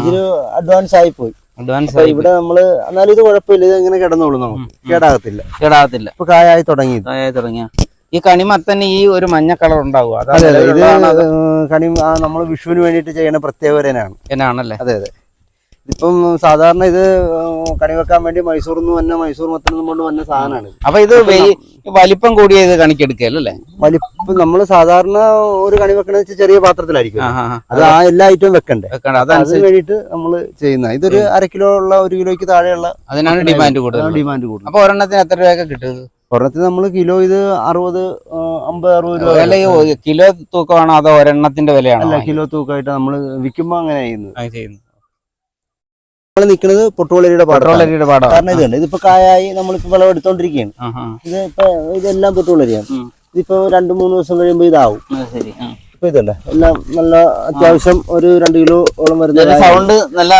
ഇതിന് അഡ്വാൻസ് ആയി പോയി. അഡ്വാൻസ് ആയി ഇവിടെ നമ്മൾ എന്നാലും ഇത് കുഴപ്പമില്ല ഇത് ഇങ്ങനെ കിടന്നോളൂ നമുക്ക്. കേടാകത്തില്ല. കേടാകത്തില്ല. ഇപ്പൊ കായായി തുടങ്ങി കായായി തുടങ്ങിയ ഈ കണിമത്തന് ഈ ഒരു മഞ്ഞ കളർ ഉണ്ടാവും അതാ അതെ ഇത് കണി നമ്മൾ വിഷുവിന് വേണ്ടിയിട്ട് ചെയ്യണ പ്രത്യേകതനാണ് എന്നാണല്ലേ? അതെ അതെ. ഇപ്പം സാധാരണ ഇത് കണി വെക്കാൻ വേണ്ടി മൈസൂർ നിന്ന് വന്ന മൈസൂർ മൊത്തം കൊണ്ട് വന്ന സാധനമാണ്. അപ്പൊ ഇത് വലിപ്പം കൂടിയ ഇത് കണിക്കെടുക്കല്ലേ? വലിപ്പം നമ്മൾ സാധാരണ ഒരു കണി വെക്കണ ചെറിയ പാത്രത്തിലായിരിക്കും. അത് ആ എല്ലാ ഐറ്റവും വെക്കണ്ടേ? അതിന് വേണ്ടിയിട്ട് നമ്മൾ ചെയ്യുന്ന ഇതൊരു അര കിലോ ഉള്ള ഒരു കിലോയ്ക്ക് താഴെയുള്ള അതിനാണ് ഡിമാൻഡ് കൂടുതൽ ഡിമാൻഡ് കൂടുതൽ. അപ്പൊ ഒരെണ്ണത്തിന് എത്ര രൂപയൊക്കെ കിട്ടുന്നത് ഒരെണ്ണത്തിന് നമ്മൾ കിലോ ഇത് അറുപത് അമ്പത് അറുപത് രൂപ അല്ല കിലോ തൂക്കമാണോ അതോ ഒരെണ്ണത്തിന്റെ വിലയാണോ അല്ല കിലോ തൂക്കമായിട്ട് നമ്മൾ വിൽക്കുമ്പോൾ അങ്ങനെ ചെയ്യുന്നത്. നമ്മൾ നിൽക്കുന്നത് പൊട്ടുവളരിയുടെ പെട്രോളരിയുടെ പാടം. കാരണം ഇതുണ്ട് ഇതിപ്പോ കായായി നമ്മളിപ്പോ വെള്ളം എടുത്തോണ്ടിരിക്കുകയാണ്. ഇത് ഇപ്പൊ ഇതെല്ലാം പൊട്ടുവളരിയാണ്. ഇതിപ്പോ രണ്ടു മൂന്ന് ദിവസം കഴിയുമ്പോൾ ഇതാവും. ഇപ്പൊ ഇതല്ലേ? എല്ലാം നല്ല അത്യാവശ്യം ഒരു രണ്ട് കിലോ ഓളം വരുന്ന സൗണ്ട് നല്ല